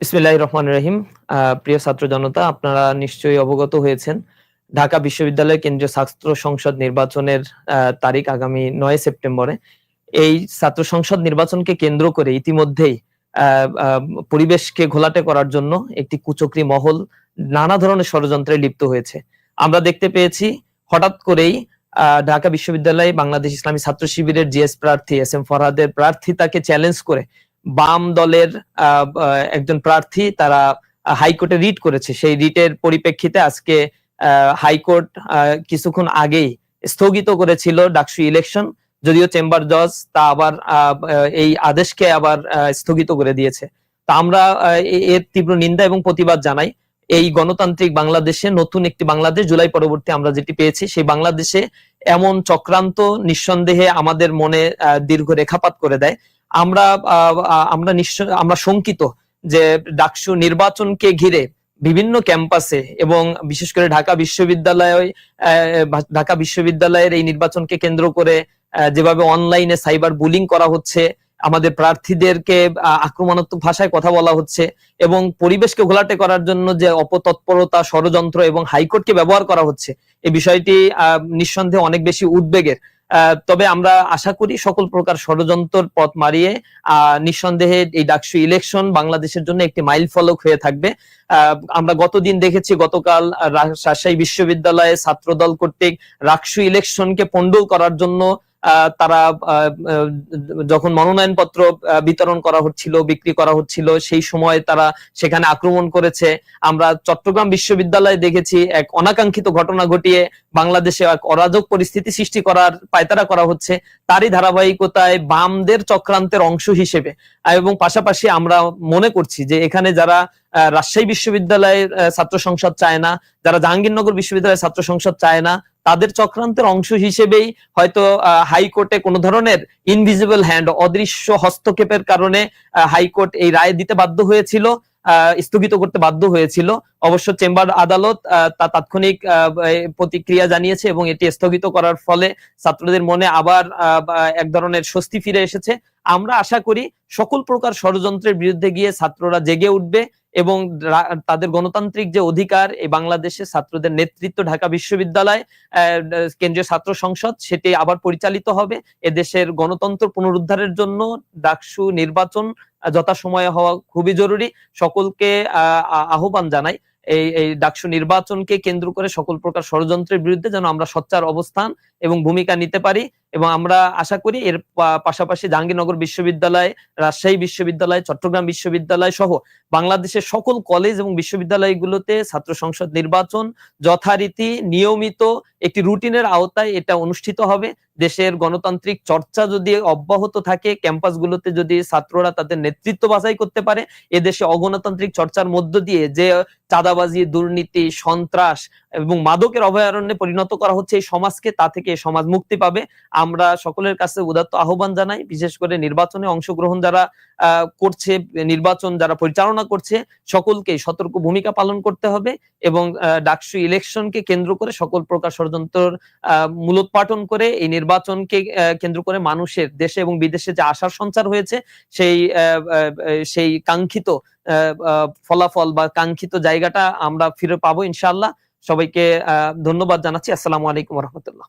বিসমিল্লাহ রহমান রহিম। প্রিয় ছাত্র জনতা, আপনারা নিশ্চয়ই অবগত হয়েছেন, ঢাকা বিশ্ববিদ্যালয় কেন্দ্রীয় ছাত্র সংসদ নির্বাচনের তারিখ আগামী নয় সেপ্টেম্বরে। এই ছাত্র সংসদ নির্বাচনকে কেন্দ্র করে ইতিমধ্যেই পরিবেশকে ঘোলাটে করার জন্য একটি কুচক্রী মহল নানা ধরনের ষড়যন্ত্রে লিপ্ত হয়েছে। আমরা দেখতে পেয়েছি, হঠাৎ করেই ঢাকা বিশ্ববিদ্যালয়ে বাংলাদেশ ইসলামী ছাত্র শিবিরের জিএস প্রার্থী এস এম ফরহাদের প্রার্থিতাকে চ্যালেঞ্জ করে বাম দলের একজন প্রার্থী তারা হাইকোর্টে রিট করেছে। সেই রিটের পরিপ্রেক্ষিতে আজকে হাইকোর্ট কিছুক্ষণ আগেই স্থগিত করেছিল ডাকসু ইলেকশন। যদিও চেম্বার জজ তা আবার এই আদেশকে আবার স্থগিত করে দিয়েছে। তা আমরা এর তীব্র নিন্দা এবং প্রতিবাদ জানাই। এই গণতান্ত্রিক বাংলাদেশে, নতুন একটি বাংলাদেশ, জুলাই পরবর্তী আমরা যেটি পেয়েছি, সেই বাংলাদেশে এমন চক্রান্ত নিঃসন্দেহে আমাদের মনে দীর্ঘ রেখাপাত করে দেয়। আমরা আমরা আমরা শঙ্কিত যে ডাকসু নির্বাচনকে ঘিরে বিভিন্ন ক্যাম্পাসে এবং বিশেষ করে ঢাকা বিশ্ববিদ্যালয় ঢাকা বিশ্ববিদ্যালয়ের এই নির্বাচনকে কেন্দ্র করে যেভাবে অনলাইনে সাইবার বুলিং করা হচ্ছে আমাদের প্রার্থীদেরকে আক্রমণাত্মক ভাষায় কথা বলা হচ্ছে এবং পরিবেশকে ঘোলাটে করার জন্য যে অপতৎপরতা ষড়যন্ত্র এবং হাইকোর্টকে ব্যবহার করা হচ্ছে এই বিষয়টি নিঃসন্দেহে অনেক বেশি উদ্বেগের। তবে আমরা আশা করি সকল প্রকার ষড়যন্ত্র পথ মারিয়ে আহ, নিঃসন্দেহে এই ডাকসু ইলেকশন বাংলাদেশের জন্য একটি মাইল ফলক হয়ে থাকবে। আমরা গতদিন দেখেছি গতকাল রাজশাহী বিশ্ববিদ্যালয়ে ছাত্রদল কর্তৃক রাকসু ইলেকশনকে পন্ডল করার জন্য তারা যখন মনোনয়নপত্র বিতরণ করা হচ্ছিল, বিক্রি করা হচ্ছিল, সেই সময় তারা সেখানে আক্রমণ করেছে। আমরা চট্টগ্রাম বিশ্ববিদ্যালয়ে দেখেছি এক অনাকাঙ্ক্ষিত ঘটনা ঘটিয়ে বাংলাদেশে এক অরাজক পরিস্থিতি সৃষ্টি করার পায়তারা করা হচ্ছে তারই ধারাবাহিকতায় বামদের চক্রান্তের অংশ হিসেবে। এবং পাশাপাশি আমরা মনে করছি যে এখানে যারা রাজশাহী বিশ্ববিদ্যালয়ের ছাত্র সংসদ চায় না। যারা জাহাঙ্গীরনগর বিশ্ববিদ্যালয়ের ছাত্র সংসদ চায় না, তাদের চক্রান্তের অংশ হিসেবেই হয়তো হাইকোর্টে কোনো ধরনের ইনভিজিবল হ্যান্ড অদৃশ্য হস্তক্ষেপের কারণে হাইকোর্ট এই রায় দিতে বাধ্য হয়েছিল স্থগিত করতে বাধ্য হয়েছিল। অবশ্য চেম্বার আদালত তা তাৎক্ষণিক প্রতিক্রিয়া জানিয়েছে এবং এটি স্থগিত করার ফলে ছাত্রদের মনে আবার এক ধরনের স্বস্তি ফিরে এসেছে। আমরা আশা করি সকল প্রকার ষড়যন্ত্রের বিরুদ্ধে গিয়ে ছাত্ররা জেগে উঠবে এবং তাদের গণতান্ত্রিক যে অধিকার এই বাংলাদেশে ছাত্রদের নেতৃত্ব ঢাকা বিশ্ববিদ্যালয় কেন্দ্রীয় ছাত্র সংসদ সেটি আবার পরিচালিত হবে। এদেশের গণতন্ত্র পুনরুদ্ধারের জন্য ডাকসু নির্বাচন যথাসময়ে হওয়া খুবই জরুরি। সকলকে আহ, আহ্বান জানাই। এই এই ডাকসু নির্বাচনকে কেন্দ্র করে সকল প্রকার ষড়যন্ত্রের বিরুদ্ধে যেন আমরা সচ্চার অবস্থান এবং ভূমিকা নিতে পারি। এবং আমরা আশা করি এর পাশাপাশি জাহাঙ্গীরনগর বিশ্ববিদ্যালয়, রাজশাহী বিশ্ববিদ্যালয়, চট্টগ্রাম বিশ্ববিদ্যালয় সহ বাংলাদেশের সকল কলেজ এবং বিশ্ববিদ্যালয়গুলোতে ছাত্র সংসদ নির্বাচন যথারীতি নিয়মিত একটি রুটিনের আওতায় এটা অনুষ্ঠিত হবে। দেশের গণতান্ত্রিক চর্চা যদি অব্যাহত থাকে, ক্যাম্পাসগুলোতে যদি ছাত্ররা তাদের নেতৃত্ব বাছাই করতে পারে, এদেশে অগণতান্ত্রিক চর্চার মধ্য দিয়ে যে চাঁদাবাজি, দুর্নীতি, সন্ত্রাস এবং মাদকের অভয়ারণ্যে পরিণত করা হচ্ছে এই সমাজকে, তা থেকে সমাজ মুক্তি পাবে। আমরা সকলের কাছে উদাত্ত আহ্বান জানাই, বিশেষ করে নির্বাচনে অংশগ্রহণ যারা করছে, নির্বাচন যারা পরিচালনা করছে, সকলকে সতর্ক ভূমিকা পালন করতে হবে এবং ডাকসু ইলেকশনকে কেন্দ্র করে সকল প্রকার ষড়যন্ত্র মূলোৎপাটন করে এই নির্বাচনকে কেন্দ্র করে মানুষের দেশে এবং বিদেশে যে আশার সঞ্চার হয়েছে, সেই সেই কাঙ্ক্ষিত ফলাফল বা কাঙ্ক্ষিত জায়গাটা আমরা ফিরে পাবো ইনশাআল্লাহ। সবাইকে ধন্যবাদ জানাচ্ছি। আসসালামু আলাইকুম রহমতুল্লাহ।